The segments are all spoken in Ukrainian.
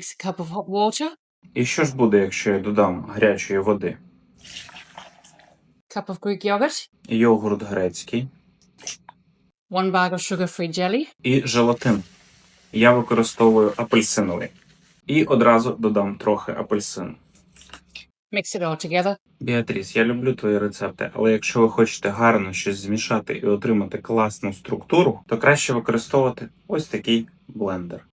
Mix a cup of hot water, І що ж буде, якщо я додам гарячої води? cup of Greek yogurt, Йогурт грецький one bag of sugar-free jelly, і желатин. Я використовую апельсиновий. І одразу додам трохи апельсину. mix it all together. Біатріс, я люблю твої рецепти, але якщо ви хочете гарно щось змішати і отримати класну структуру, то краще використовувати ось такий блендер.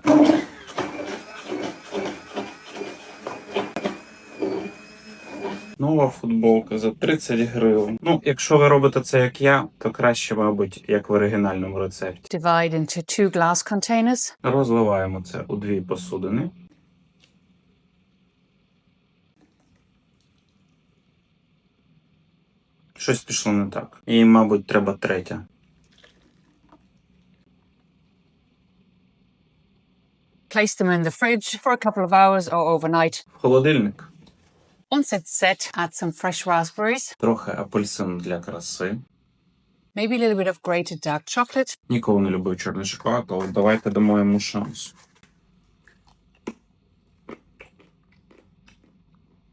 Нова футболка за 30 гривень. Ну, якщо ви робите це як я, то краще, мабуть, як в оригінальному рецепті. Divide into two glass containers. Розливаємо це у дві посудини. Щось пішло не так. І, мабуть, треба третя. Place them in the fridge for a couple of hours or overnight. В холодильник. Once it's set, add some fresh raspberries, Трохи апельсину для краси. maybe a little bit of grated dark chocolate, Ніколи не любив чорний шоколад, але давайте дамо йому шанс.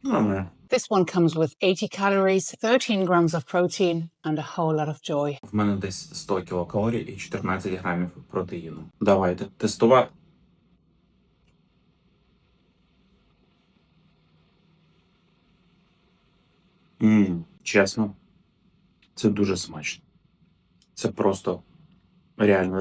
Нормально. This one comes with 80 calories, 13 grams of protein, and a whole lot of joy. В мене десь 100 кілокалорій і 14 грамів протеїну. Давайте тестувати. Ммм, чесно, це дуже смачно. Це просто реально